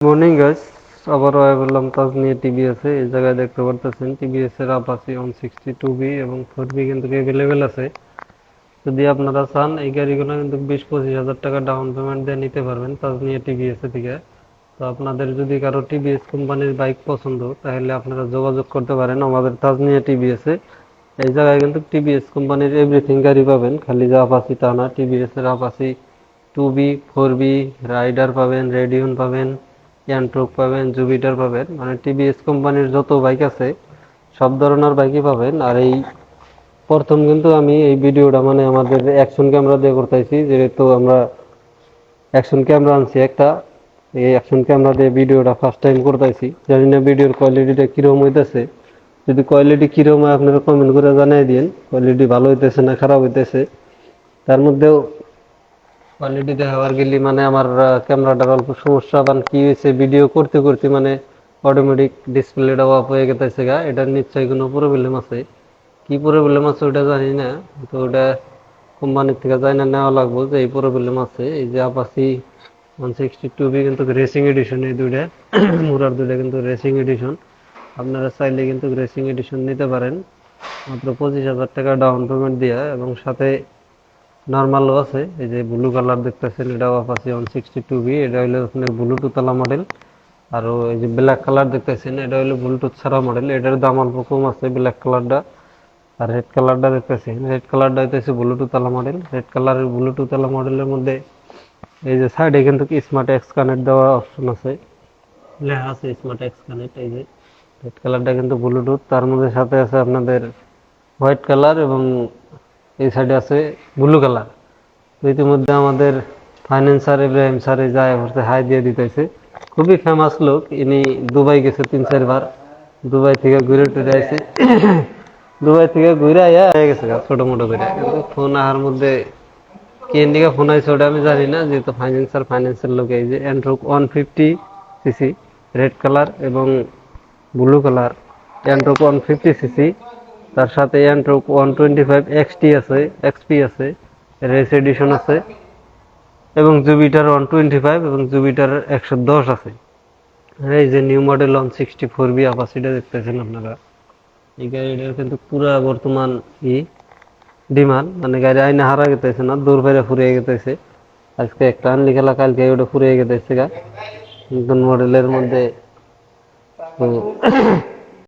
Morning guys আবারও বললাম তাজ নিয়ে টিভি আছে এই জায়গায় দেখতে পারতেছেন টিভিএস এর up Apache one sixty two V এবং ফোর বি কিন্তু অ্যাভেলেবেল আছে। যদি আপনারা চান, এই গাড়িগুলো কিন্তু বিশ পঁচিশ হাজার টাকা ডাউন পেমেন্ট দিয়ে নিতে পারবেন তাজ নিয়ে টিভিএস থেকে। তো আপনাদের যদি কারও টিভিএস কোম্পানির বাইক পছন্দ, তাহলে আপনারা যোগাযোগ করতে পারেন আমাদের তাজ নিয়ে টিভিএস এ। এই জায়গায় কিন্তু টিভিএস কোম্পানির এভরিথিং গাড়ি পাবেন। খালি যে আপাসি তা না টিভিএস এর Apache two V four V rider পাবেন রেডিয়ন পাবেন। অ্যান্ট্রোক পাবেন জুপিটার পাবেন। মানে টিভিএস কোম্পানির যত বাইক আছে, সব ধরনের বাইকই পাবেন। আর এই প্রথম কিন্তু আমি এই ভিডিওটা মানে আমাদের অ্যাকশন ক্যামেরা দিয়ে করতেছি। যেহেতু আমরা অ্যাকশন ক্যামেরা আনছি একটা, এই অ্যাকশন ক্যামেরা দিয়ে ভিডিওটা ফার্স্ট টাইম করতেছি। জানি না ভিডিওর কোয়ালিটিটা কীরকম হইতেছে। যদি কোয়ালিটি কীরকম হয়, আপনারা কমেন্ট করে জানাই দিন কোয়ালিটি ভালো হইতেছে না খারাপ হইতেছে? তার মধ্যেও কোয়ালিটি দেখাবার গেলে মানে আমার ক্যামেরাটার অল্প সমস্যা। বান কি হয়েছে ভিডিও করতে করতে মানে অটোমেটিক ডিসপ্লেটা অফ হয়ে গেছে গা। এটার নিশ্চয়ই কোনো প্রবলেম আছে। কি প্রবলেম আছে ওটা জানি না তো ওটা কোম্পানির থেকে জানি না নেওয়া লাগবো যে এই প্রবলেম আছে। এই যে Apache one sixty two V কিন্তু রেসিং এডিশন এই দুইটা, মুরার দুইটা কিন্তু রেসিং এডিশন আপনারা চাইলে কিন্তু রেসিং এডিশন নিতে পারেন। মাত্র পঁচিশ হাজার টাকা ডাউন পেমেন্ট দিয়ে এবং সাথে নর্মালও আছে। এই যে ব্লু কালার দেখতেছেন, এটাও Apache one sixty two V এটা হলো আপনার ব্লুটুথ আলা মডেল আর এই যে ব্ল্যাক কালার দেখতেছেন, এটা হলো ব্লুটুথ ছাড়া মডেল এটার দাম অল্প কম আছে ব্ল্যাক কালারটা আর রেড কালারটা দেখতেছেন রেড কালারটা হইতেছে ব্লুটুথ আলা মডেল রেড কালারের ব্লুটুথ আলা মডেলের মধ্যে এই যে সাইডে কিন্তু স্মার্ট এক্স কানেক্ট দেওয়ার অপশন আছে। লেখা আছে স্মার্ট এক্স কানেক্ট এই যে রেড কালারটা কিন্তু ব্লুটুথ তার মধ্যে সাথে আছে আপনাদের হোয়াইট কালার এবং এই সাইডে আছে ব্লু কালার তো ইতিমধ্যে আমাদের ফাইন্যান্সার ইব্রাহিম স্যার এই যায় হচ্ছে হাই দিয়ে দিতেছে। খুবই ফেমাস লোক। ইনি দুবাই গেছে তিন চারবার দুবাই থেকে ঘুরে টুরে আসে দুবাই থেকে ঘুরে আয়া হয়ে গেছে ছোট মোটো করে। কিন্তু ফোন আহার মধ্যে কেন দিকে ফোন আইছে ওটা আমি জানি না। যেহেতু ফাইন্যান্সার ফাইন্যান্সের লোক এই যে Ntorq one fifty CC red colour এবং blue colour Ntorq one fifty CC তার সাথে Ntorq one twenty five XT আছে এক্সপি আছে রেস এডিশন আছে, এবং জুবিটার ওয়ান টোয়েন্টি ফাইভ এবং জুবিটার একশো দশ আছে। এই যে new model one sixty four V আপাসিটা দেখতেছেন আপনারা। এই গাড়িটার কিন্তু পুরা বর্তমান ই ডিমান্ড মানে গাড়ি আইনে হারা গেতেছে না, দূর বাইরে ফুরিয়ে গেতেছে। আজকে একটা আনলি খেলা কালকে ওটা ফুরিয়ে গেতেছে গা। নতুন মডেলের মধ্যে